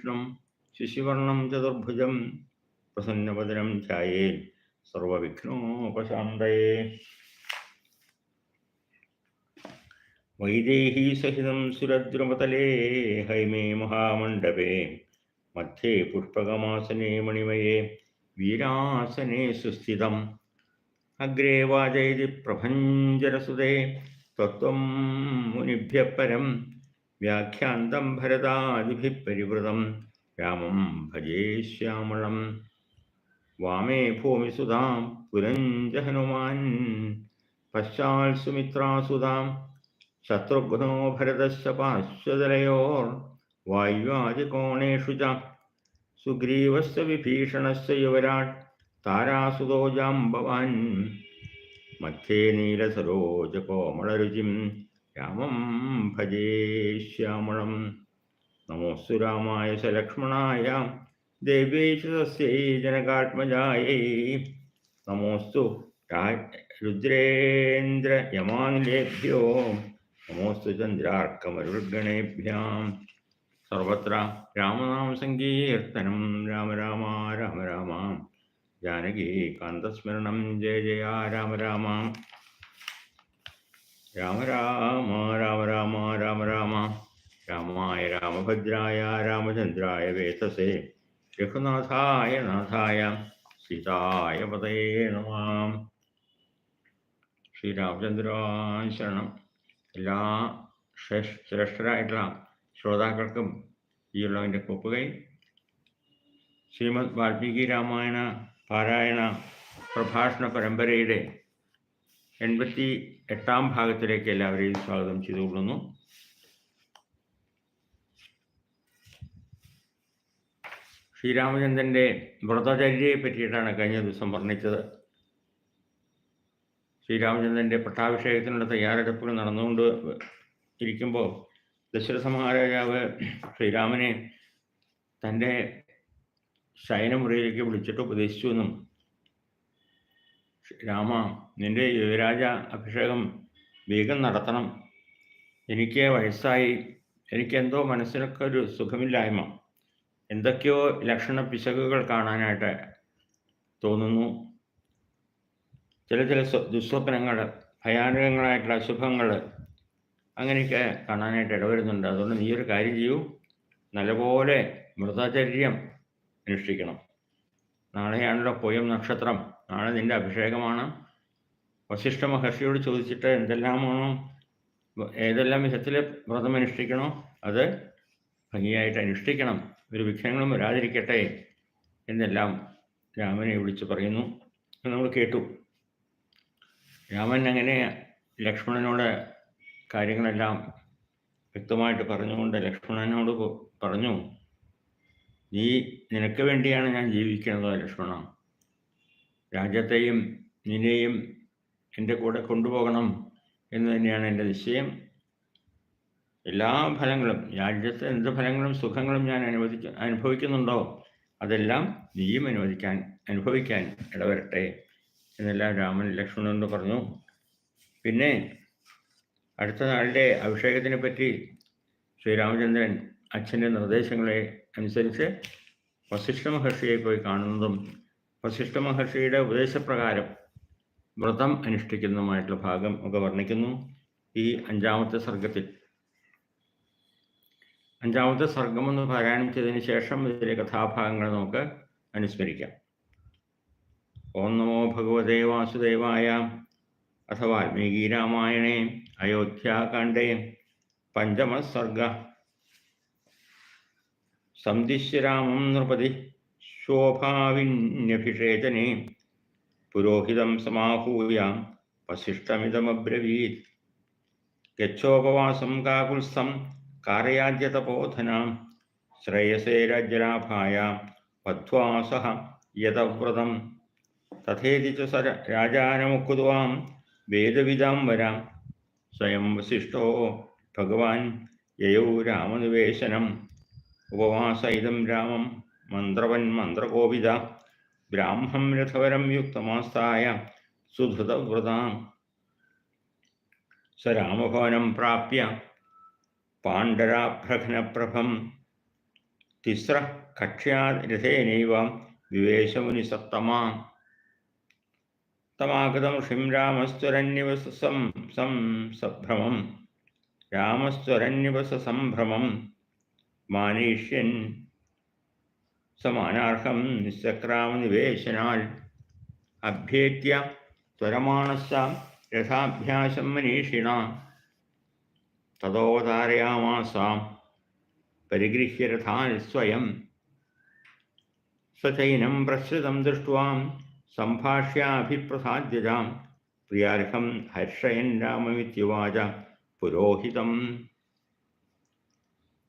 വിഷ്ണും ശിശുവർണം ചതുർഭുജം പ്രസന്നവദനം ധ്യായേൽ സർവവിഘ്നോപശാന്തയേ. വൈദേഹി സഹിതം സുരദ്രുമതലേ ഹൈമേ മഹാമണ്ഡപേ. മധ്യേ പുഷ്പകമാസനേ മണിമയേ വീരാസനേ സുസ്ഥിതം. അഗ്രേ വാചയതി പ്രഭഞ്ജനസുതേ തത്വം മുനിഭ്യ പരം വ്യാഖ്യാന്തം ഭരതാദിഭിः പരിവൃതം രാമം ഭജേ ശ്യാമളം. വാമേ ഭൂമിസുതാം പുരഞ്ജ ഹനുമാൻ. പശ്ചാൽ സുമിത്രാസുതാം ശത്രുഘ്നോ ഭരതശ്ച പാശ്വതലയോർ. വായുവാദികോണേഷു ച സുഗ്രീവസ് വിഭീഷണസ് യുവരാട് താരാസുതോ ജാംബവാൻ മധ്യേ നീലസരോജകോമളരുചിം രാമം ഭജേ ശ്യാമളം. നമോസ്തു രാമായ സലക്ഷ്മണായ ദേവേശസ്യൈ ജനകാത്മജായൈ നമോസ്തു രുദ്രേന്ദ്ര യമാനിലേഭ്യോ. നമോസ്തു ചന്ദ്രാർക്കമരുഗണേഭ്യാം സർവത്ര രാമനാമ സങ്കീർത്തനം രാമ രാമ രാമ രാമ. ജാനകി കാന്തസ്മരണം. ജയ ജയ രാമ. രാമ രാമ രാമ രാമ രാമ രാമ. രാമായ രാമഭദ്രായ രാമചന്ദ്രായ വേതസേ രഘുനാഥായ നാഥായ സീതായ പതയേ നമാം. ശ്രീരാമചന്ദ്രാൻ ശരണം. എല്ലാ ശ്രേഷ്ഠ ശ്രേഷ്ഠരായിട്ടുള്ള ശ്രോതാക്കൾക്കും ഈ ഉള്ളവന്റെ കൊപ്പുകൈ. ശ്രീമദ് വാൽമീകി രാമായണ പാരായണ പ്രഭാഷണ പരമ്പരയുടെ എൺപത്തി എട്ടാം ഭാഗത്തിലേക്ക് എല്ലാവരെയും സ്വാഗതം ചെയ്തുകൊള്ളുന്നു ശ്രീരാമചന്ദ്രന്റെ വ്രതചര്യയെ പറ്റിയിട്ടാണ് കഴിഞ്ഞ ദിവസം വർണിച്ചത്. ശ്രീരാമചന്ദ്രന്റെ പട്ടാഭിഷേകത്തിനുള്ള തയ്യാറെടുപ്പുകൾ നടന്നുകൊണ്ട് ഇരിക്കുമ്പോൾ ദശരഥ മഹാരാജാവ് ശ്രീരാമനെ തന്റെ ശയനമുറിയിലേക്ക് വിളിച്ചിട്ട് ഉപദേശിച്ചു എന്നും രാമ നിന്റെ യുവരാജ അഭിഷേകം വേഗം നടത്തണം. എനിക്ക് വയസ്സായി. എനിക്കെന്തോ മനസ്സിനൊക്കെ ഒരു സുഖമില്ലായ്മ. എന്തൊക്കെയോ ലക്ഷണ പിശകുകൾ കാണാനായിട്ട് തോന്നുന്നു. ചില ചില ദുസ്വപ്നങ്ങൾ ഭയാനകങ്ങളായിട്ടുള്ള അശുഭങ്ങൾ അങ്ങനെയൊക്കെ കാണാനായിട്ട് ഇടവരുന്നുണ്ട്. അതുകൊണ്ട് നീ ഒരു കാര്യം ചെയ്യൂ. നല്ലപോലെ മൃതചര്യം അനുഷ്ഠിക്കണം. നാളെയാണല്ലോ പൊയം നക്ഷത്രം. നാളെ നിന്റെ അഭിഷേകമാണ്. വശിഷ്ഠ മഹർഷിയോട് ചോദിച്ചിട്ട് എന്തെല്ലാമാണോ ഏതെല്ലാം വിധത്തിൽ വ്രതം അനുഷ്ഠിക്കണോ അത് ഭംഗിയായിട്ട് അനുഷ്ഠിക്കണം. ഒരു വിഘ്നങ്ങളും വരാതിരിക്കട്ടെ എന്നെല്ലാം രാമനെ വിളിച്ച് പറയുന്നു. നമ്മൾ കേട്ടു. രാമൻ അങ്ങനെ ലക്ഷ്മണനോട് കാര്യങ്ങളെല്ലാം വ്യക്തമായിട്ട് പറഞ്ഞുകൊണ്ട് ലക്ഷ്മണനോട് പറഞ്ഞു നീ നിനക്ക് വേണ്ടിയാണ് ഞാൻ ജീവിക്കുന്നത് ലക്ഷ്മണ. രാജ്യത്തെയും നിന്നെയും എന്റെ കൂടെ കൊണ്ടുപോകണം എന്ന് തന്നെയാണ് എന്റെ നിശ്ചയം. എല്ലാ ഫലങ്ങളും രാജ്യത്തെ എന്ത് ഫലങ്ങളും സുഖങ്ങളും ഞാൻ അനുവദിക്ക അനുഭവിക്കുന്നുണ്ടോ? അതെല്ലാം നീയും അനുവദിക്കാൻ അനുഭവിക്കാൻ ഇടവരട്ടെ എന്നെല്ലാം രാമൻ ലക്ഷ്മണനോട് പറഞ്ഞു. പിന്നെ അടുത്ത നാളിന്റെ അഭിഷേകത്തിനെ പറ്റി ശ്രീരാമചന്ദ്രൻ അച്ഛന്റെ നിർദ്ദേശങ്ങളെ അനുസരിച്ച് വസിഷ്ഠ മഹർഷിയെ പോയി കാണുന്നതും വസിഷ്ഠ മഹർഷിയുടെ ഉപദേശപ്രകാരം വ്രതം അനുഷ്ഠിക്കുന്നതുമായിട്ടുള്ള ഭാഗം ഒക്കെ വർണിക്കുന്നു. ഈ അഞ്ചാമത്തെ സർഗത്തിൽ അഞ്ചാമത്തെ സർഗം എന്ന് പാരായണം ചെയ്തതിന് ശേഷം ഇതിലെ കഥാഭാഗങ്ങൾ നമുക്ക് അനുസ്മരിക്കാം. ഓം നമോ ഭഗവതേ വാസുദേവായ അഥ വാൽമീകി രാമായണേ അയോധ്യാകാണ്ഡേ പഞ്ചമസർഗ സന്ദിശ്യരാമം നൃപതി. ശോഭാവിന്യഭിഷേചനെ. പുരോഹിതം സമാഹൂയ വസിഷ്ഠമിതമബ്രവീത്. ഗച്ഛോപവാസം കാകുത്സം കാരയാദ്യതപോധനാം ശ്രേയസേ രാജ്യലാഭായ വധ്വാസഹ യതവ്രതം തഥേതി ച സ രാജാനമുക്കുതുവാം വേദവിദാം വരാം. സ്വയം വസിഷ്ഠോ ഭഗവാൻ യയൗ രാമനിവേശനം. ഉപവാസ ഇതം രാമം മന്ത്രവൻ മന്ത്രകോപിത ബ്രാഹ്മം രഥവരം യുക്തമാസ്ഥായ സുധൃതവ്രതാം. സ രാമഭവനം പ്രാപ്യ പാണ്ഡരാഭ്രഘനപ്രഭം. തിസ്ര കക്ഷ്യാ രഥേനൈവ വിവേശമുനിസത്തമാ. തമാഗതം ഷിം രാമസ്വരന്യവസം സം സഭ്രമം. രാമസ്വരന്യവസ സംഭ്രമം. മാനീഷ്യൻ സമാനാർഹം നിസ്സക്രാമനിവേശനാൽ അഭ്യേത്യ ത്വരമാണസ രഥാഭ്യാസം മനീഷിണ. തഥോതാരയാമാസാം പരിഗൃഹ്യ രഥാൻ സ്വയം. സ്വചൈനം പ്രസൃതം ദൃഷ്ടം സംഭാഷ്യാഭിപ്രസാദ്യതാം. പ്രിയാർഹം ഹർഷയൻ രാമമിത്യുവാച പുരോഹിതം.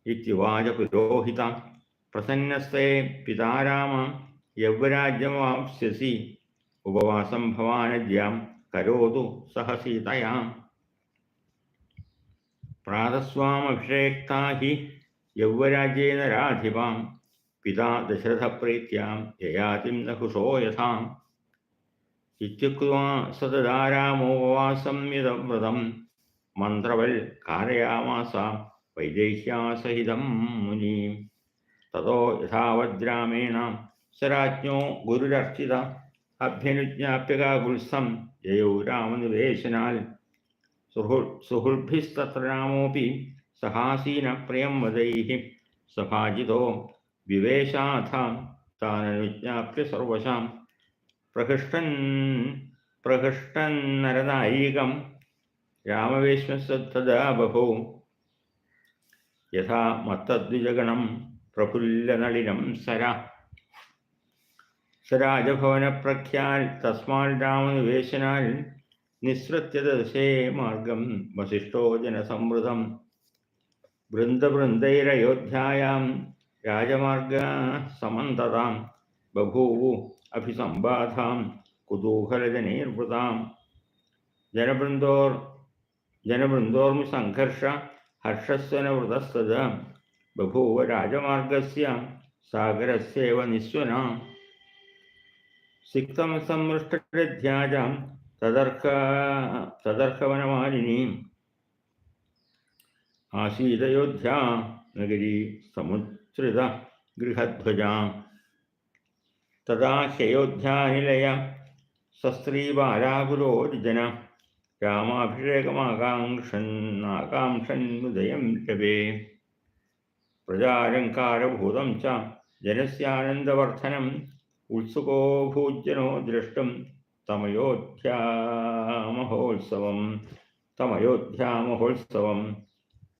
ഇത്യുവാച പുരോഹിത. പ്രസന്നസ്തേ പിതാരാമ യൗവരാജ്യമാപ്സ്യസി. ഉപവാസം ഭവാനജ്യാം കരോതു സഹ സീതയാം പ്രാതസ്വാമഭിഷേക്താ ഹി യൗവരാജ്യേന രാധിപാം പിതാ ദശരഥപ്രീത്യാം യയാതിം നഹുഷോ യഥാം. ഇത്യുക്വാ സതദാരാമോപവാസം യതവ്രതം മന്ത്രവൽ കാരയാമാസ വൈദേഹ്യാസഹിതം മുനി. തതോ യഥാവദ്രാമേണ സരാജ്ഞോ ഗുരുരർച്ചിത. അഭ്യനുജ്ഞാപ്യകാകുത്സം ജയോ രാമനിവേശനാൽ. സുഹൃ സുഹൃഭിസ്തത്ര രാമോപി. സഹാസീന പ്രിയം വദൈः സഭാജിതോ വിവേശാഥാം. താനനുജ്ഞാപ്യ സർവശാം. പ്രഹൃഷ്ടൻ പ്രഹൃഷ്ടൻ നരനായികം. രാമവേശ്മസത്തദാ ബഭൂ യഥാ മത്തദ്വിജഗണം. പ്രഫുല്ലനളിനം സര. സരാജഭവനപ്രഖ്യാൽ തസ്മാൽ രാമനിവേശനാൽ നിസ്സൃത്യദശേ മാർഗം വസിഷ്ഠോ ജനസമൃദ്ധം. വൃന്ദവൃന്ദൈരയോധ്യായാം രാജമാർഗ സമന്തതാം ബഭൂവു അഭിസംബാധാം കുതൂഹലജനൈർവൃതാം. ജനബൃന്ദോർ ജനബൃന്ദോർമി സംഘർഷ ഹർഷസ്വനവൃതസ്തത ബഭൂവ രാജമാർഗസ്യ സാഗരസ്യവ നിസ്വന സിക്തം സമ്മൃഷ്ടധ്യാജം തദർഹ തദർഹവനമാലിനീം. ആശീതയോധ്യാ നഗരി സമുദ്രിത ഗൃഹധ്വജാം. തഥാ ഹയോധ്യാനിലയ സസ്ത്രീബാലാകുലോർജന രാമാഭിഷേകമാകാംക്ഷൻ ആകാംക്ഷൻ ഹൃദയം രവേ പ്രജാലങ്കാരഭൂതം ച ജനസ്യാനന്ദവർദ്ധനം ഉത്സുകോ ഭൂജനോ ദ്രഷ്ടും തമയോധ്യാമഹോത്സവം തമയോധ്യാമഹോത്സവം.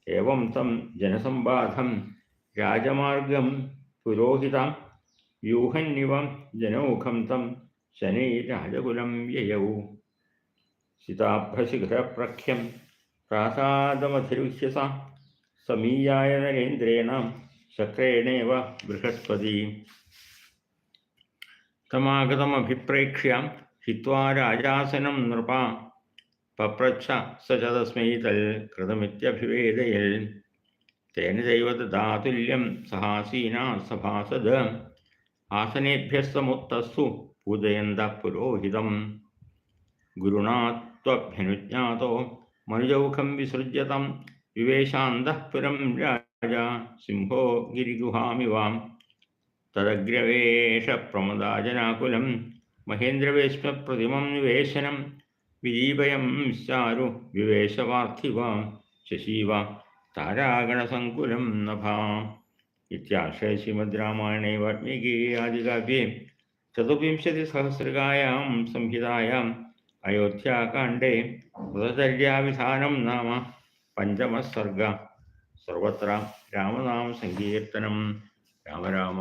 ഏവം തം ജനസമ്പാധം രാജമാർഗം പുരോഹിതം വ്യൂഹന്യവ ജനൗഖം തം ശനൈരാജകുലം യയൗ. സിതാഭ്രശിഖരപ്രഖ്യം പ്രാസാദമധിരുഹ്യസ സമീയായ നരേന്ദ്രേണ ശക്രേണേവ ബൃഹസ്പതി. തമാഗതമഭിപ്രേക്ഷ്യ ഹിത്വാ രാജാസനം നൃപ പപ്രച്ഛ സ ച തസ്മൈ തൽ കൃതമിത്യഭിവേദയൽ. തേന ചൈവ ദാതുല്യം സഹാസീനാ സഭാസദ്. ആസനേഭ്യസ്തമുത്തസ്സു പൂജയന്ത പുരോഹിതം. ഗുരുണാത്വഭ്യനുജ്ഞാതോ മനുജൗഖം വിസൃജ്യതം വിവേശാന്തഃ പുരം രാജ സിംഹോ ഗിരിഗുഹാമിവാം തദഗ്രവേഷ പ്രമദാജനാകുലം മഹേന്ദ്രവേശ്മപ്രതിമം നിവേശനം വിജീപയം ചാരു വിവേശവാർത്ഥിവാം ശശീവ താരാഗണസങ്കുലം നഭാ ഇത്യാശ്രയ ശ്രീമദ് രാമായണേ വാൽമീകി ആദികാവ്യേ ചതുർവിംശതിസഹസ്രകായാം സംഹിതായാം അയോധ്യാകാണ്ഡേ വ്രതചര്യാവിധാനം നാമ പഞ്ചമസർഗ. സർവത്ര രാമനാമ സങ്കീർത്തനം. രാമ രാമ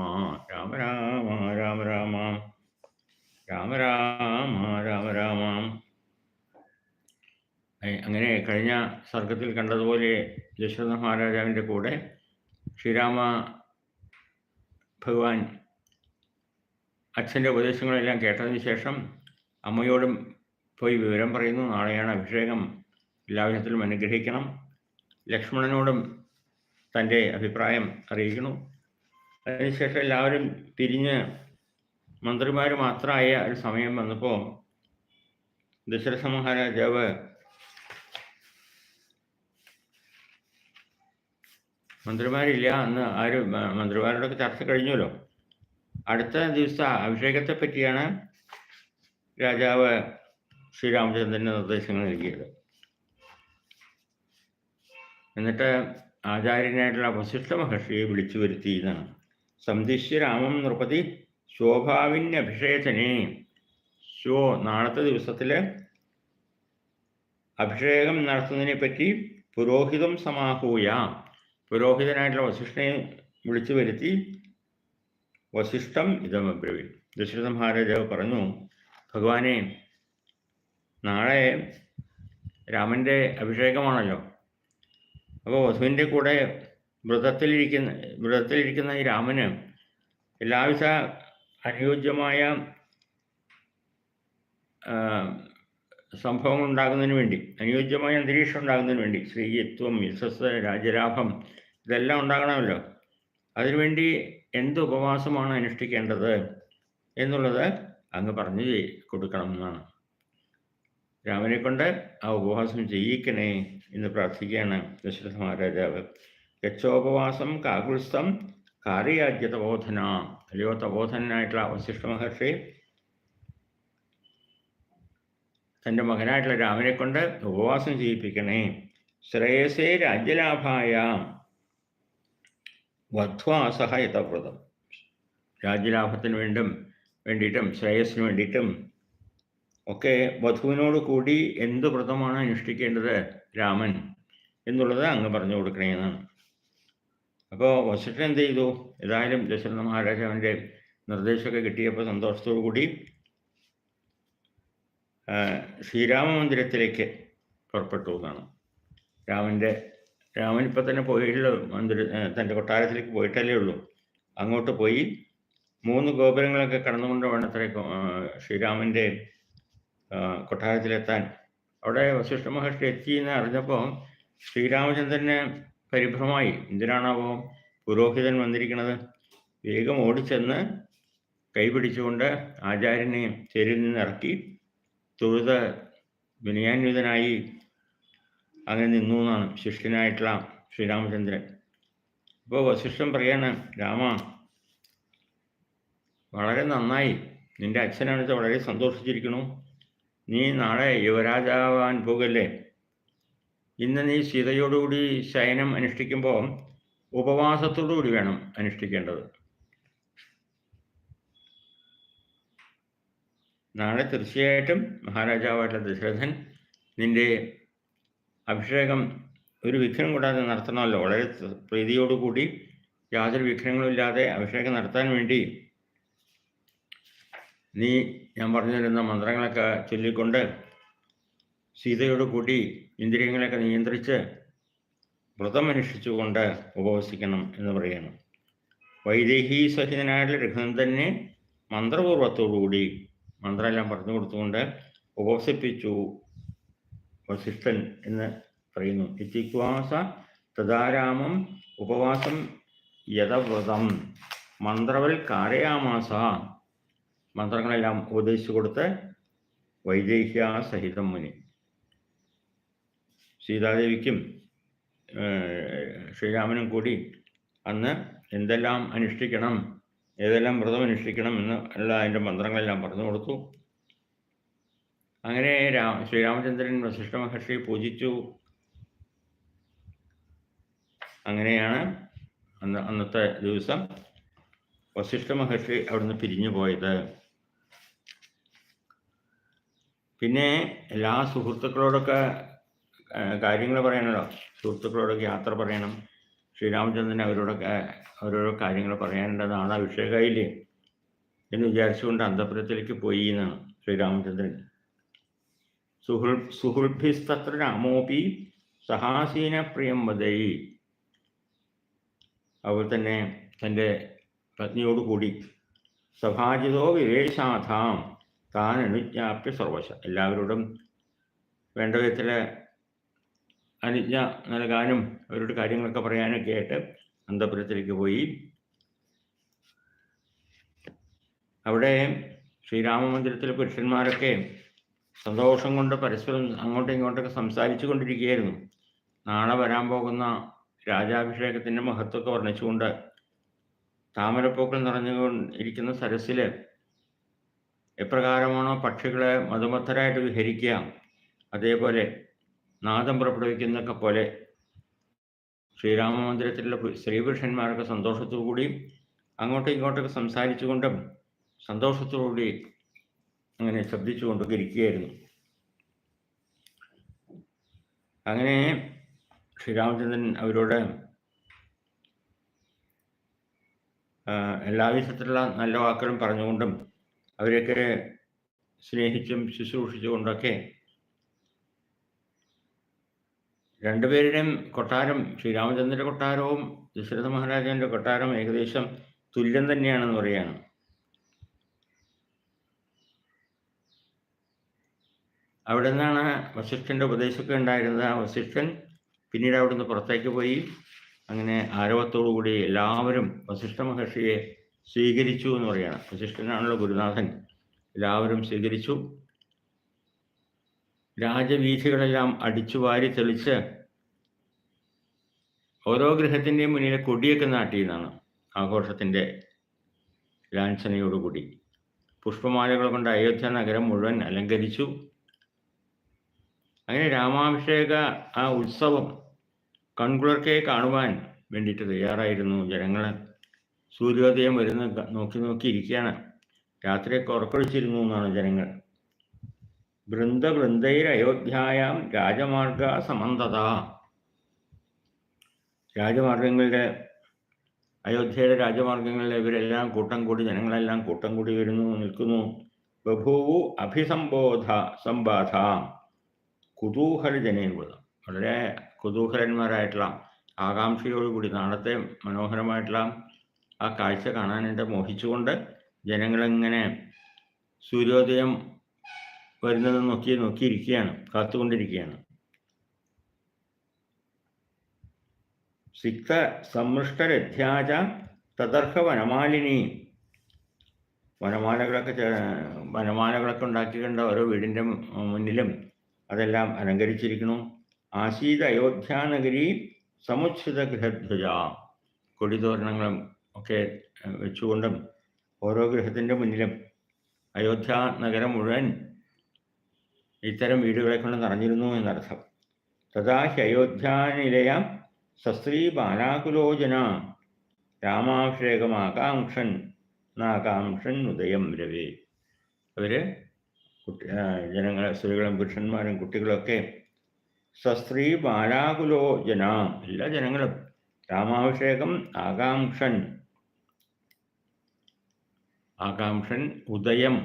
രാമ രാമ രാമ രാമ. രാമ രാമ രാമ രാമ. അങ്ങനെ കഴിഞ്ഞ സർഗത്തിൽ കണ്ടതുപോലെ ദശരഥ മഹാരാജാവിന്റെ കൂടെ ശ്രീരാമ ഭഗവാൻ അച്ഛന്റെ ഉപദേശങ്ങളെല്ലാം കേട്ടതിന് ശേഷം അമ്മയോടും പോയി വിവരം പറയുന്നു. നാളെയാണ് അഭിഷേകം. എല്ലാവിധത്തിലും അനുഗ്രഹിക്കണം. ലക്ഷ്മണനോടും തന്റെ അഭിപ്രായം അറിയിക്കുന്നു. അതിനുശേഷം എല്ലാവരും തിരിഞ്ഞ് മന്ത്രിമാർ മാത്രമായ ഒരു സമയം വന്നപ്പോൾ ദശരഥ മഹാരാജാവ് മന്ത്രിമാരില്ല അന്ന് ആരും മന്ത്രിമാരോടൊക്കെ ചർച്ച കഴിഞ്ഞല്ലോ. അടുത്ത ദിവസത്തെ അഭിഷേകത്തെ പറ്റിയാണ് രാജാവ് ശ്രീരാമചന്ദ്രന് നിർദ്ദേശങ്ങൾ നൽകിയത്. എന്നിട്ട് ആചാര്യനായിട്ടുള്ള വസിഷ്ഠ മഹർഷിയെ വിളിച്ചു വരുത്തി എന്നാണ്. സന്ദിശ്യ രാമം നൃപതി ശോഭാവിന്യഭിഷേചനെ ശോ നാളത്തെ ദിവസത്തിൽ അഭിഷേകം നടത്തുന്നതിനെ പറ്റി പുരോഹിതം സമാഹൂയ. പുരോഹിതനായിട്ടുള്ള വസിഷ്ഠനെ വിളിച്ചു വരുത്തി വസിഷ്ഠം അബ്രവി ദശരഥ മഹാരാജാവ് പറഞ്ഞു ഭഗവാനെ നാളെ രാമന്റെ അഭിഷേകമാണല്ലോ. അപ്പോൾ വധുവിന്റെ കൂടെ വ്രതത്തിലിരിക്കുന്ന വ്രതത്തിലിരിക്കുന്ന ഈ രാമന് എല്ലാവിധ അനുയോജ്യമായ സംഭവങ്ങൾ ഉണ്ടാകുന്നതിന് വേണ്ടി അനുയോജ്യമായ അന്തരീക്ഷം ഉണ്ടാകുന്നതിന് വേണ്ടി ശ്രീയത്വം യശസ് രാജലാഭം ഇതെല്ലാം ഉണ്ടാകണമല്ലോ. അതിനുവേണ്ടി എന്ത് ഉപവാസമാണ് അനുഷ്ഠിക്കേണ്ടത് എന്നുള്ളത് അങ്ങ് പറഞ്ഞു കൊടുക്കണം എന്നാണ്. രാമനെ കൊണ്ട് ആ ഉപവാസം ചെയ്യിക്കണേ എന്ന് പ്രാർത്ഥിക്കുകയാണ് ദശരഥ മഹാരാജാവ് യക്ഷോപവാസം കാകുൽസ്ഥം കാര്യാജ്യ തപോധന അല്ലയോ തപോധനായിട്ടുള്ള വശിഷ്ഠ മഹർഷി തന്റെ മകനായിട്ടുള്ള രാമനെ കൊണ്ട് ഉപവാസം ചെയ്യിപ്പിക്കണേ. ശ്രേയസേ രാജ്യലാഭായ വധ്വാസഹ യഥവ്രതം. രാജ്യലാഭത്തിന് വേണ്ടും വേണ്ടിയിട്ടും ശ്രേയസ്സിന് വേണ്ടിയിട്ടും ഒക്കെ വധുവിനോട് കൂടി എന്ത് വ്രതമാണ് അനുഷ്ഠിക്കേണ്ടത്? രാമൻ എന്നുള്ളത് അങ്ങ് പറഞ്ഞു കൊടുക്കണേന്നാണ് അപ്പോൾ വസിഷ്ഠൻ എന്ത് ചെയ്തു? ഏതായാലും ദശരഥ മഹാരാജാവിന്റെ നിർദ്ദേശമൊക്കെ കിട്ടിയപ്പോൾ സന്തോഷത്തോടു കൂടി ശ്രീരാമ മന്ദിരത്തിലേക്ക് പുറപ്പെട്ടു എന്നാണ്. രാമന്റെ രാമൻ ഇപ്പം തന്നെ പോയിട്ടുള്ള മന്ദിര തന്റെ കൊട്ടാരത്തിലേക്ക് പോയിട്ടല്ലേ ഉള്ളൂ. അങ്ങോട്ട് പോയി മൂന്ന് ഗോപുരങ്ങളൊക്കെ കടന്നുകൊണ്ട് വേണത്രേ ശ്രീരാമന്റെ കൊട്ടാരത്തിലെത്താൻ. അവിടെ വസിഷ്ഠ മഹർഷി എത്തി എന്ന് അറിഞ്ഞപ്പോൾ ശ്രീരാമചന്ദ്രന് പരിഭ്രമായി എന്തിനാണാവോ പുരോഹിതൻ വന്നിരിക്കുന്നത്? വേഗം ഓടിച്ചെന്ന് കൈപിടിച്ചുകൊണ്ട് ആചാര്യനെ തെരുവിൽ നിന്ന് ഇറക്കി തൊഴുത് വിനയാന്വിതനായി അങ്ങനെ നിന്നു എന്നാണ് ശിഷ്യനായിട്ടുള്ള ശ്രീരാമചന്ദ്രൻ. ഇപ്പോൾ വസിഷ്ഠൻ പറയാണ് രാമ വളരെ നന്നായി. നിന്റെ അച്ഛനാണിത് വളരെ സന്തോഷിച്ചിരിക്കണു നീ നാളെ യുവരാജാവാൻ പോകല്ലേ? ഇന്ന് നീ സീതയോടുകൂടി ശയനം അനുഷ്ഠിക്കുമ്പോൾ ഉപവാസത്തോടുകൂടി വേണം അനുഷ്ഠിക്കേണ്ടത്. നാളെ തീർച്ചയായിട്ടും മഹാരാജാവായിട്ടുള്ള ദശരഥൻ നിന്റെ അഭിഷേകം ഒരു വിഘ്നം കൂടാതെ നടത്തണമല്ലോ. വളരെ പ്രീതിയോടുകൂടി യാതൊരു വിഘ്നങ്ങളും ഇല്ലാതെ അഭിഷേകം നടത്താൻ വേണ്ടി നീ ഞാൻ പറഞ്ഞു തരുന്ന മന്ത്രങ്ങളൊക്കെ ചൊല്ലിക്കൊണ്ട് സീതയോട് കൂടി ഇന്ദ്രിയങ്ങളെയൊക്കെ നിയന്ത്രിച്ച് വ്രതമനുഷ്ഠിച്ചുകൊണ്ട് ഉപവസിക്കണം എന്ന് പറയണം വൈദേഹി സഹിതനായിട്ടുള്ള രഘുനന്ദനെ മന്ത്രപൂർവത്തോടുകൂടി മന്ത്രമെല്ലാം പറഞ്ഞു കൊടുത്തുകൊണ്ട് ഉപവസിപ്പിച്ചു. വസിഷ്ഠൻ എന്ന് പറയുന്നു. ഇത്തിക്വാസ തദാരാമം ഉപവാസം യഥവ്രതം മന്ത്രവൽ കാരയാമാസ. മന്ത്രങ്ങളെല്ലാം ഉപദേശിച്ചു കൊടുത്ത് വൈദേഹ്യ സഹിതം മുനി. സീതാദേവിക്കും ശ്രീരാമനും കൂടി അന്ന് എന്തെല്ലാം അനുഷ്ഠിക്കണം ഏതെല്ലാം വ്രതം അനുഷ്ഠിക്കണം എന്ന് എല്ലാ അതിന്റെ മന്ത്രങ്ങളെല്ലാം പറഞ്ഞു കൊടുത്തു. അങ്ങനെ രാ ശ്രീരാമചന്ദ്രൻ വസിഷ്ഠ മഹർഷിയെ പൂജിച്ചു. അങ്ങനെയാണ് അന്ന് അന്നത്തെ ദിവസം വസിഷ്ഠ മഹർഷി അവിടുന്ന് പിരിഞ്ഞു പോയത്. പിന്നെ എല്ലാ സുഹൃത്തുക്കളോടൊക്കെ കാര്യങ്ങൾ പറയണല്ലോ. സുഹൃത്തുക്കളോടൊക്കെ യാത്ര പറയണം. ശ്രീരാമചന്ദ്രൻ അവരോടൊക്കെ ഓരോരോ കാര്യങ്ങൾ പറയേണ്ടതാണ് അഭിഷേകയില്ലേ എന്ന് വിചാരിച്ചുകൊണ്ട് അന്തപുരത്തിലേക്ക് പോയി എന്നാണ് ശ്രീരാമചന്ദ്രൻ. സുഹൃ സുഹൃഭിസ്തത്ര രാമോപി സഹാസീന പ്രിയം വദൈ അതുപോലെ തന്നെ തന്റെ പത്നിയോട് കൂടി സഭാജിതോ വിവേശാഥാം താൻ അനുജ്ഞാപ്യ സർവശ എല്ലാവരോടും വേണ്ട വിധത്തിൽ അനുജ്ഞ നൽകാനും അവരുടെ കാര്യങ്ങളൊക്കെ പറയാനൊക്കെ ആയിട്ട് അന്തപുരത്തിലേക്ക് പോയി. അവിടെ ശ്രീരാമമന്ദിരത്തിൽ പുരുഷന്മാരൊക്കെ സന്തോഷം കൊണ്ട് പരസ്പരം അങ്ങോട്ടും ഇങ്ങോട്ടൊക്കെ സംസാരിച്ചു കൊണ്ടിരിക്കുകയായിരുന്നു. നാളെ വരാൻ പോകുന്ന രാജാഭിഷേകത്തിന്റെ മഹത്വമൊക്കെ വർണിച്ചുകൊണ്ട് താമരപ്പൂക്കൾ നിറഞ്ഞുകൊണ്ടിരിക്കുന്ന സരസ്സിൽ എപ്രകാരമാണോ പക്ഷികളെ മധുമത്തരായിട്ട് വിഹരിക്കുക അതേപോലെ നാദം പുറപ്പെടുവിക്കുന്നൊക്കെ പോലെ ശ്രീരാമ മന്ദിരത്തിലുള്ള സ്ത്രീപുരുഷന്മാരൊക്കെ സന്തോഷത്തോടുകൂടി അങ്ങോട്ടും ഇങ്ങോട്ടൊക്കെ സംസാരിച്ചുകൊണ്ടും സന്തോഷത്തോടുകൂടി അങ്ങനെ ശബ്ദിച്ചുകൊണ്ടൊക്കെ ഇരിക്കുകയായിരുന്നു. അങ്ങനെ ശ്രീരാമചന്ദ്രൻ അവരോട് എല്ലാ വിധത്തിലുള്ള നല്ല വാക്കുകളും പറഞ്ഞുകൊണ്ടും അവരെയൊക്കെ സ്നേഹിച്ചും ശുശ്രൂഷിച്ചുകൊണ്ടൊക്കെ രണ്ടുപേരുടെയും കൊട്ടാരം ശ്രീരാമചന്ദ്രന്റെ കൊട്ടാരവും ദശരഥ മഹാരാജാവിന്റെ കൊട്ടാരവും ഏകദേശം തുല്യം തന്നെയാണെന്ന് പറയുകയാണ്. അവിടെ നിന്നാണ് വസിഷ്ഠന്റെ ഉപദേശമൊക്കെ ഉണ്ടായിരുന്നത്. ആ വസിഷ്ഠൻ പിന്നീട് അവിടുന്ന് പുറത്തേക്ക് പോയി അങ്ങനെ ആരവത്തോടുകൂടി എല്ലാവരും വസിഷ്ഠ മഹർഷിയെ സ്വീകരിച്ചു എന്ന് പറയുകയാണ് വസിഷ്ഠനാണല്ലോ ഗുരുനാഥൻ. എല്ലാവരും സ്വീകരിച്ചു. രാജവീഥികളെല്ലാം അടിച്ചു വാരി തെളിച്ച് ഓരോ ഗൃഹത്തിന്റെയും മുന്നിലെ കൊടിയൊക്കെ നാട്ടിയെന്നാണ് ആഘോഷത്തിന്റെ ലാഞ്ചനയോടുകൂടി പുഷ്പമാലകൾ കൊണ്ട് അയോധ്യ നഗരം മുഴുവൻ അലങ്കരിച്ചു. അങ്ങനെ രാമാഭിഷേക ആ ഉത്സവം കൺകുളർക്കെ കാണുവാൻ വേണ്ടിയിട്ട് തയ്യാറായിരുന്നു ജനങ്ങൾ സൂര്യോദയം വരുന്ന നോക്കി നോക്കി ഇരിക്കുകയാണ്. രാത്രിയൊക്കെ ഉറക്കൊഴിച്ചിരുന്നു എന്നാണ് ജനങ്ങൾ. വൃന്ദ അയോധ്യായാം രാജമാർഗ സമന്തത. രാജമാർഗങ്ങളുടെ അയോധ്യയുടെ രാജമാർഗങ്ങളിൽ ഇവരെല്ലാം കൂട്ടം കൂടി ജനങ്ങളെല്ലാം കൂട്ടം കൂടി വരുന്നു നിൽക്കുന്നു. ബഭൂവു അഭിസംബോധ സംബാധ. കുതൂഹല ജനയുള്ളത് വളരെ കുതൂഹലന്മാരായിട്ടുള്ള ആകാംക്ഷയോടുകൂടി നാളത്തെ മനോഹരമായിട്ടുള്ള ആ കാഴ്ച കാണാനായിട്ട് മോഹിച്ചുകൊണ്ട് ജനങ്ങളിങ്ങനെ സൂര്യോദയം വരുന്നത് നോക്കി നോക്കിയിരിക്കുകയാണ് കാത്തുകൊണ്ടിരിക്കുകയാണ്. സിക്ത സമ്മൃഷ്ടരധ്യാജ തദർഹ വനമാലിനി. വനമാലകളൊക്കെ വനമാലകളൊക്കെ ഉണ്ടാക്കിക്കൊണ്ട് ഓരോ വീടിന്റെ മുന്നിലും അതെല്ലാം അലങ്കരിച്ചിരിക്കുന്നു. ആശീത അയോധ്യാനഗരി സമുച്ഛിത ഗൃഹധ്വജ കൊടിതോരണങ്ങളും ഒക്കെ വെച്ചുകൊണ്ടും ഓരോ ഗൃഹത്തിന്റെ മുന്നിലും അയോധ്യ നഗരം മുഴുവൻ ഇത്തരം വീടുകളെ കൊണ്ട് നിറഞ്ഞിരുന്നു എന്നർത്ഥം. തഥാ അയോധ്യാനിലയ സസ്ത്രീ ബാലാകുലോചന. രാമാഭിഷേകമാകാംക്ഷൻ നാകാംക്ഷൻ ഉദയം രവേ. അവർ ജനങ്ങളെ സ്ത്രീകളും പുരുഷന്മാരും കുട്ടികളൊക്കെ സസ്ത്രീ ബാലാകുലോചന എല്ലാ ജനങ്ങളും രാമാഭിഷേകം ആകാംക്ഷൻ. ആകാംക്ഷൻ ഉദയം.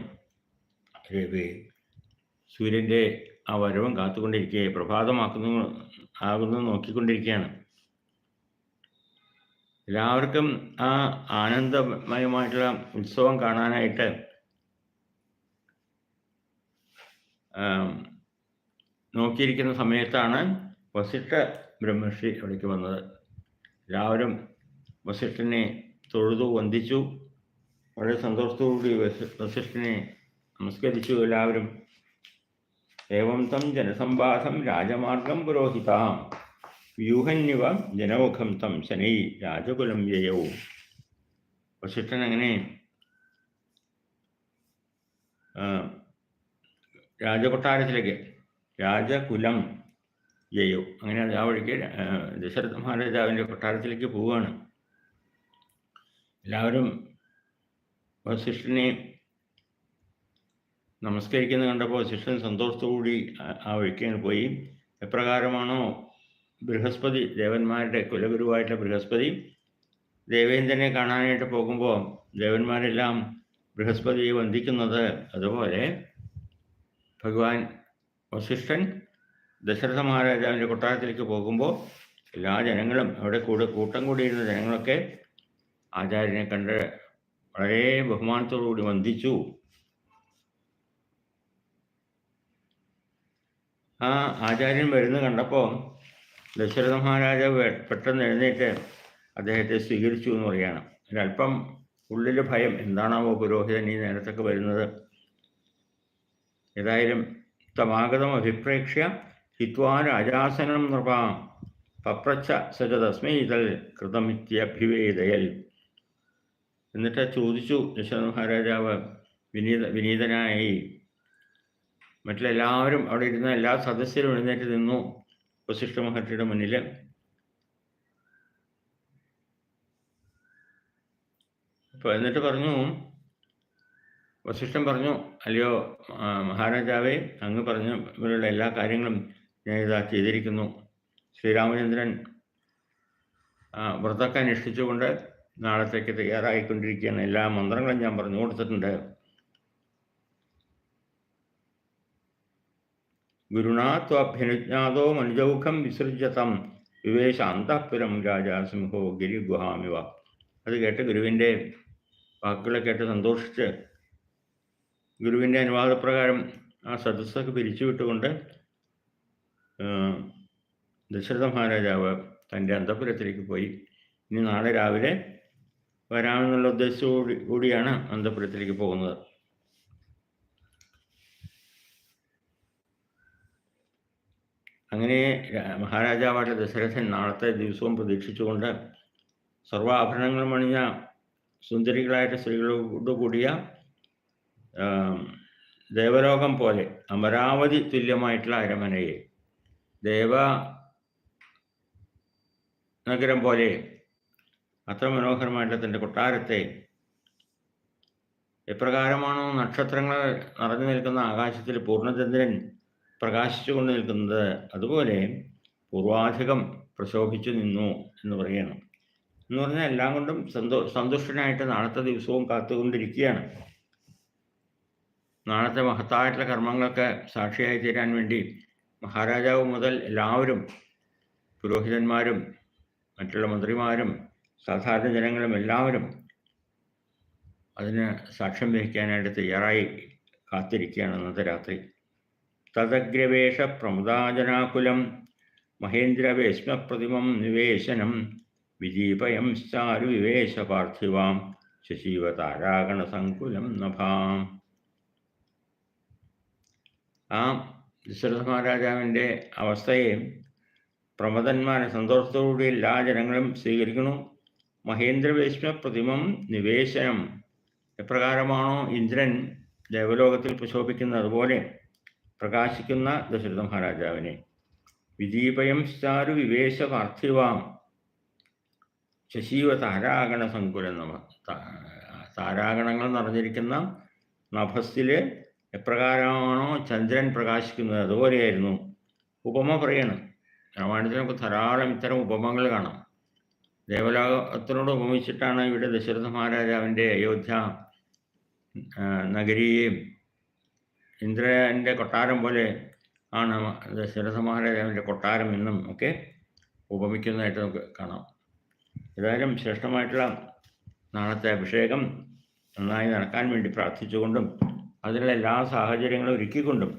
സൂര്യന്റെ ആ വരവും കാത്തുകൊണ്ടിരിക്കുക പ്രഭാതമാക്കുന്നു ആകുന്നു നോക്കിക്കൊണ്ടിരിക്കുകയാണ് എല്ലാവർക്കും ആ ആനന്ദമയമായിട്ടുള്ള ഉത്സവം കാണാനായിട്ട് നോക്കിയിരിക്കുന്ന സമയത്താണ് വസിഷ്ഠ ബ്രഹ്മർഷി അവിടേക്ക് വന്നത്. എല്ലാവരും വസിഷ്ഠനെ തൊഴുതു വന്ദിച്ചു. വളരെ സന്തോഷത്തോടുകൂടി വസിഷ്ഠനെ നമസ്കരിച്ചു. എല്ലാവരും ഏവം തം ജനസംവാദം രാജമാർഗം പുരോഹിതാം. വ്യൂഹന്യവ ജനമുഖം തം ശനൈ രാജകുലം വ്യയവും വസിഷ്ഠൻ അങ്ങനെ രാജകൊട്ടാരത്തിലേക്ക് രാജകുലം ജയോ. അങ്ങനെ ആ വഴിക്ക് ദശരഥ മഹാരാജാവിന്റെ കൊട്ടാരത്തിലേക്ക് പോവുകയാണ്. എല്ലാവരും വസിഷ്ഠനെ നമസ്കരിക്കുന്നത് കണ്ടപ്പോൾ വസിഷ്ഠൻ സന്തോഷത്തോടുകൂടി ആ വഴിക്കാണ് പോയി. എപ്രകാരമാണോ ബൃഹസ്പതി ദേവന്മാരുടെ കുലഗുരുവായിട്ടുള്ള ബൃഹസ്പതി ദേവേന്ദ്രനെ കാണാനായിട്ട് പോകുമ്പോൾ ദേവന്മാരെല്ലാം ബൃഹസ്പതിയെ വന്ദിക്കുന്നത് അതുപോലെ ഭഗവാൻ വസിഷ്ഠൻ ദശരഥ മഹാരാജാവിന്റെ കൊട്ടാരത്തിലേക്ക് പോകുമ്പോൾ എല്ലാ ജനങ്ങളും അവിടെ കൂടെ കൂട്ടം കൂടിയിരുന്ന ജനങ്ങളൊക്കെ ആചാര്യനെ കണ്ട് വളരെ ബഹുമാനത്തോടുകൂടി വന്ദിച്ചു. ആ ആചാര്യൻ വരുന്നത് കണ്ടപ്പോൾ ദശരഥ മഹാരാജാവ് പെട്ടെന്ന് എഴുന്നേറ്റ് അദ്ദേഹത്തെ സ്വീകരിച്ചു എന്ന് പറയുകയാണ് ഒരല്പം ഉള്ളിൽ ഭയം എന്താണാവോ പുരോഹിതൻ ഈ നേരത്തൊക്കെ വരുന്നത്. ഏതായാലും തമാഗതം അഭിപ്രേക്ഷ്യ ഹിത്വാ രാജാസനം നൃപാം. പപ്രച്ഛ സജ തസ്മൈ തൽ കൃതമിത്യഭിവേദയൽ. എന്നിട്ട് ചോദിച്ചു ദശരഥ മഹാരാജാവ് വിനീത വിനീതനായി മറ്റുള്ളെല്ലാവരും അവിടെ ഇരുന്ന എല്ലാ സദസ്യരും എഴുന്നേറ്റ് നിന്നു വസിഷ്ഠ മഹർഷിയുടെ മുന്നിൽ അപ്പോൾ എന്നിട്ട് പറഞ്ഞു വസിഷ്ഠൻ പറഞ്ഞു അല്ലയോ മഹാരാജാവേ അങ്ങ് പറഞ്ഞ ഇവരുടെ എല്ലാ കാര്യങ്ങളും ഞാൻ ഇതാ ചെയ്തിരിക്കുന്നു. ശ്രീരാമചന്ദ്രൻ വ്രതമൊക്കെ അനുഷ്ഠിച്ചുകൊണ്ട് നാളത്തേക്ക് തയ്യാറായിക്കൊണ്ടിരിക്കുകയാണ്. എല്ലാ മന്ത്രങ്ങളും ഞാൻ പറഞ്ഞു കൊടുത്തിട്ടുണ്ട്. ഗുരുണാ ത്വഭ്യനുജ്ഞാതോ മനുജൗഖം വിസൃജ്യതം വിവേശ അന്തഃപുരം രാജാസിംഹോ ഗിരിഗുഹാമിവ. അത് കേട്ട് ഗുരുവിന്റെ വാക്കുകളെ കേട്ട് സന്തോഷിച്ച് ഗുരുവിന്റെ അനുവാദപ്രകാരം ആ സദസ്സൊക്കെ പിരിച്ചുവിട്ടുകൊണ്ട് ദശരഥ മഹാരാജാവ് തന്റെ അന്തപുരത്തിലേക്ക് പോയി. ഇനി നാളെ രാവിലെ വരാമെന്നുള്ള ഉദ്ദേശത്തോടു കൂടിയാണ് അന്തപുരത്തിലേക്ക് പോകുന്നത്. അങ്ങനെ മഹാരാജാവായ ദശരഥൻ നാളത്തെ ദിവസവും പ്രതീക്ഷിച്ചുകൊണ്ട് സർവാഭരണങ്ങളും അണിഞ്ഞ സുന്ദരികളായിട്ട് സ്ത്രീകളോട് കൂടിയ ദേവലോകം പോലെ അമരാവതി തുല്യമായിട്ടുള്ള അരമനയെ ദേവ നഗരം പോലെ അത്ര മനോഹരമായിട്ടുള്ള തന്റെ കൊട്ടാരത്തെ എപ്രകാരമാണോ നക്ഷത്രങ്ങൾ നിറഞ്ഞു നിൽക്കുന്ന ആകാശത്തിൽ പൂർണചന്ദ്രൻ പ്രകാശിച്ചുകൊണ്ട് നിൽക്കുന്നത് അതുപോലെ പൂർവാധികം പ്രശോഭിച്ചു നിന്നു എന്ന് പറയണം എന്ന് പറഞ്ഞാൽ എല്ലാം കൊണ്ടും സന്തോ സന്തുഷ്ടനായിട്ട് നാളത്തെ ദിവസവും കാത്തുകൊണ്ടിരിക്കുകയാണ്. നാളത്തെ മഹത്തായിട്ടുള്ള കർമ്മങ്ങൾക്ക് സാക്ഷിയായി തീരാൻ വേണ്ടി മഹാരാജാവ് മുതൽ എല്ലാവരും പുരോഹിതന്മാരും മറ്റുള്ള മന്ത്രിമാരും സാധാരണ ജനങ്ങളും എല്ലാവരും അതിന് സാക്ഷ്യം വഹിക്കാനായിട്ട് തയ്യാറായി കാത്തിരിക്കുകയാണ് അന്നത്തെ രാത്രി. തദഗ്രവേഷ പ്രമുദാജനാകുലം മഹേന്ദ്രവേഷ്മപ്രതിമം നിവേശനം വിജീപയം ചാരു വിവേശ പാർത്ഥിവാം ശശീവ താരാഗണ സങ്കുലം നഭാം. ആ ദശരഥ മഹാരാജാവിന്റെ അവസ്ഥയെ പ്രമദന്മാരെ സന്തോഷത്തോടുകൂടി എല്ലാ ജനങ്ങളും സ്വീകരിക്കുന്നു. മഹേന്ദ്രവേശ്മ പ്രതിമം നിവേശനം എപ്രകാരമാണോ ഇന്ദ്രൻ ദേവലോകത്തിൽ പ്രശോഭിക്കുന്നതുപോലെ പ്രകാശിക്കുന്ന ദശരഥ മഹാരാജാവിനെ വിദീപയം ചാരു വിവേശ പാർത്ഥിവാം ശശീവ താരാഗണ സങ്കുലം നമ താരാഗണങ്ങൾ നിറഞ്ഞിരിക്കുന്ന നഭസ്സിൽ എപ്രകാരമാണോ ചന്ദ്രൻ പ്രകാശിക്കുന്നത്? അതുപോലെയായിരുന്നു. ഉപമ പറയണം. രാമായണത്തിൽ നമുക്ക് ധാരാളം ഇത്തരം ഉപമങ്ങൾ കാണാം. ദേവലോകത്തിനോട് ഉപമിച്ചിട്ടാണ് ഇവിടെ ദശരഥ മഹാരാജാവിന്റെ അയോധ്യ നഗരിയെയും ഇന്ദ്രന്റെ കൊട്ടാരം പോലെ ആണ് ദശരഥ മഹാരാജാവിന്റെ കൊട്ടാരം എന്നും ഒക്കെ ഉപമിക്കുന്നതായിട്ട് നമുക്ക് കാണാം. ഏതായാലും ശ്രേഷ്ഠമായിട്ടുള്ള നാളത്തെ അഭിഷേകം നന്നായി നടക്കാൻ വേണ്ടി പ്രാർത്ഥിച്ചുകൊണ്ടും അതിനുള്ള എല്ലാ സാഹചര്യങ്ങളും ഒരുക്കിക്കൊണ്ടും.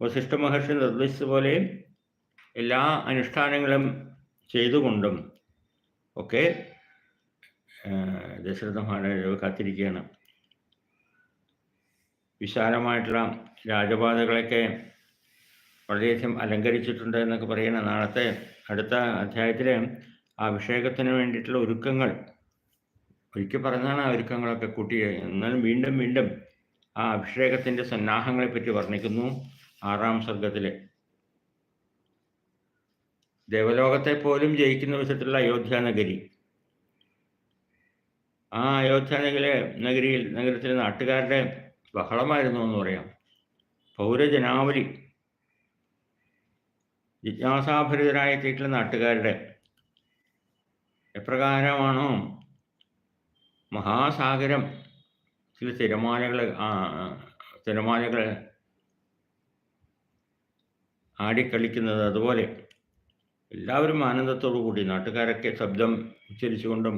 വസിഷ്ഠ മഹർഷി നിർദ്ദേശിച്ചതുപോലെ എല്ലാ അനുഷ്ഠാനങ്ങളും ചെയ്തുകൊണ്ടും ഒക്കെ ദശരഥ മഹാരാജാവ് കാത്തിരിക്കുകയാണ്. വിശാലമായിട്ടുള്ള രാജപാതകളൊക്കെ വളരെയധികം അലങ്കരിച്ചിട്ടുണ്ട് എന്നൊക്കെ പറയുന്ന നാളത്തെ അടുത്ത അധ്യായത്തിലെ അഭിഷേകത്തിന് വേണ്ടിയിട്ടുള്ള ഒരുക്കങ്ങൾ ഒരിക്കൽ പറഞ്ഞാണ് ആ ഒരുക്കങ്ങളൊക്കെ കൂട്ടി എന്നാലും വീണ്ടും വീണ്ടും ആ അഭിഷേകത്തിന്റെ സന്നാഹങ്ങളെപ്പറ്റി വർണിക്കുന്നു. ആറാം സർഗത്തിൽ ദേവലോകത്തെ പോലും ജയിക്കുന്ന വിധത്തിലുള്ള അയോധ്യ നഗരി. ആ അയോധ്യ നഗരിലെ നഗരിയിൽ നഗരത്തിലെ നാട്ടുകാരുടെ ബഹളമായിരുന്നു എന്ന് പറയാം. പൗരജനാവലി. ജിജ്ഞാസാഭരിതരായെത്തിയിട്ടുള്ള നാട്ടുകാരുടെ എപ്രകാരമാണോ മഹാസാഗരം ചില തിരമാലകൾ തിരമാലകൾ ആടിക്കളിക്കുന്നത് അതുപോലെ എല്ലാവരും ആനന്ദത്തോടു കൂടി നാട്ടുകാരൊക്കെ ശബ്ദം ഉച്ചരിച്ചുകൊണ്ടും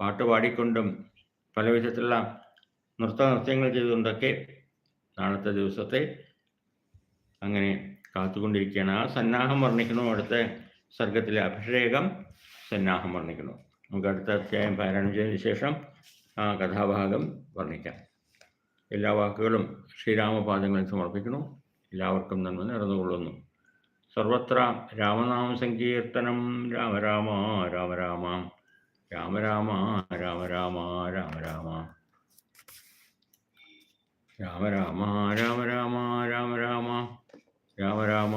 പാട്ട് പാടിക്കൊണ്ടും പല വിധത്തിലുള്ള നൃത്ത നൃത്യങ്ങൾ ചെയ്തുകൊണ്ടൊക്കെ നാളത്തെ ദിവസത്തെ അങ്ങനെ കാത്തുകൊണ്ടിരിക്കുകയാണ്. ആ സന്നാഹം വർണിക്കുന്നു. അടുത്ത സർഗത്തിലെ അഭിഷേകം സന്നാഹം വർണിക്കുന്നു. നമുക്ക് അടുത്ത അധ്യായം പാരായണം ചെയ്തതിന് ശേഷം ആ കഥാഭാഗം വർണിക്കാം. എല്ലാ വാക്കുകളും ശ്രീരാമപാദങ്ങളിൽ സമർപ്പിക്കുന്നു. എല്ലാവർക്കും നന്മ നിറന്നുകൊള്ളുന്നു സർവത്ര രാമനാമ സങ്കീർത്തനം. രാമ രാമ രാമ രാമ. രാമ രാമ രാമ രാമ രാമ രാമ. രാമ രാമ രാമ രാമ രാമ രാമ. രാമ രാമ